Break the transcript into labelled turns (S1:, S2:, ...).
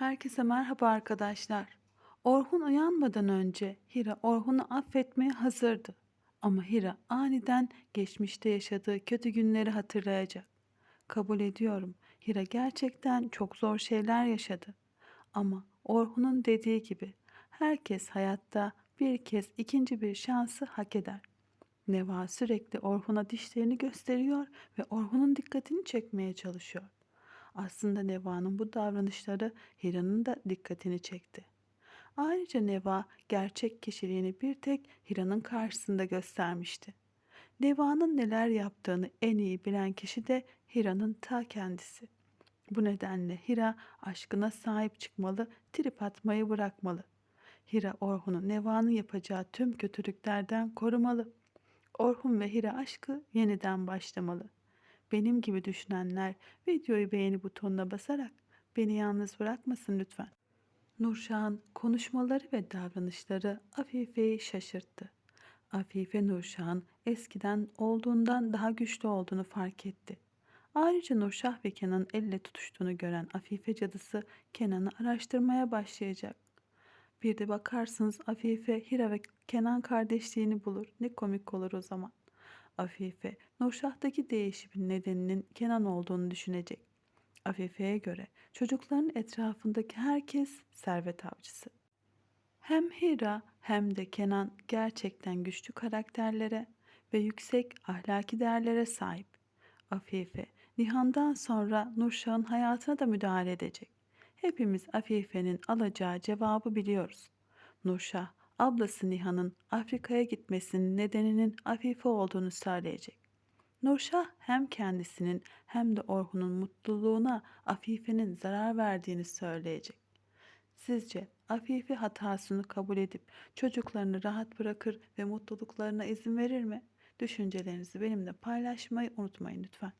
S1: Herkese merhaba arkadaşlar. Orhun uyanmadan önce Hira Orhun'u affetmeye hazırdı. Ama Hira aniden geçmişte yaşadığı kötü günleri hatırlayacak. Kabul ediyorum. Hira gerçekten çok zor şeyler yaşadı. Ama Orhun'un dediği gibi herkes hayatta bir kez ikinci bir şansı hak eder. Neva sürekli Orhun'a dişlerini gösteriyor ve Orhun'un dikkatini çekmeye çalışıyor. Aslında Neva'nın bu davranışları Hira'nın da dikkatini çekti. Ayrıca Neva gerçek kişiliğini bir tek Hira'nın karşısında göstermişti. Neva'nın neler yaptığını en iyi bilen kişi de Hira'nın ta kendisi. Bu nedenle Hira aşkına sahip çıkmalı, trip atmayı bırakmalı. Hira Orhun'u Neva'nın yapacağı tüm kötülüklerden korumalı. Orhun ve Hira aşkı yeniden başlamalı. Benim gibi düşünenler videoyu beğeni butonuna basarak beni yalnız bırakmasın lütfen. Nurşah'ın konuşmaları ve davranışları Afife'yi şaşırttı. Afife Nurşah'ın eskiden olduğundan daha güçlü olduğunu fark etti. Ayrıca Nurşah ve Kenan'ın elle tutuştuğunu gören Afife cadısı Kenan'ı araştırmaya başlayacak. Bir de bakarsınız Afife, Hira ve Kenan kardeşliğini bulur. Ne komik olur o zaman. Afife, Nurşah'taki değişimin nedeninin Kenan olduğunu düşünecek. Afife'ye göre çocukların etrafındaki herkes servet avcısı. Hem Hira hem de Kenan gerçekten güçlü karakterlere ve yüksek ahlaki değerlere sahip. Afife, Nihan'dan sonra Nurşah'ın hayatına da müdahale edecek. Hepimiz Afife'nin alacağı cevabı biliyoruz. Nurşah, ablası Nihan'ın Afrika'ya gitmesinin nedeninin Afife olduğunu söyleyecek. Nurşah hem kendisinin hem de Orhun'un mutluluğuna Afife'nin zarar verdiğini söyleyecek. Sizce Afife hatasını kabul edip çocuklarını rahat bırakır ve mutluluklarına izin verir mi? Düşüncelerinizi benimle paylaşmayı unutmayın lütfen.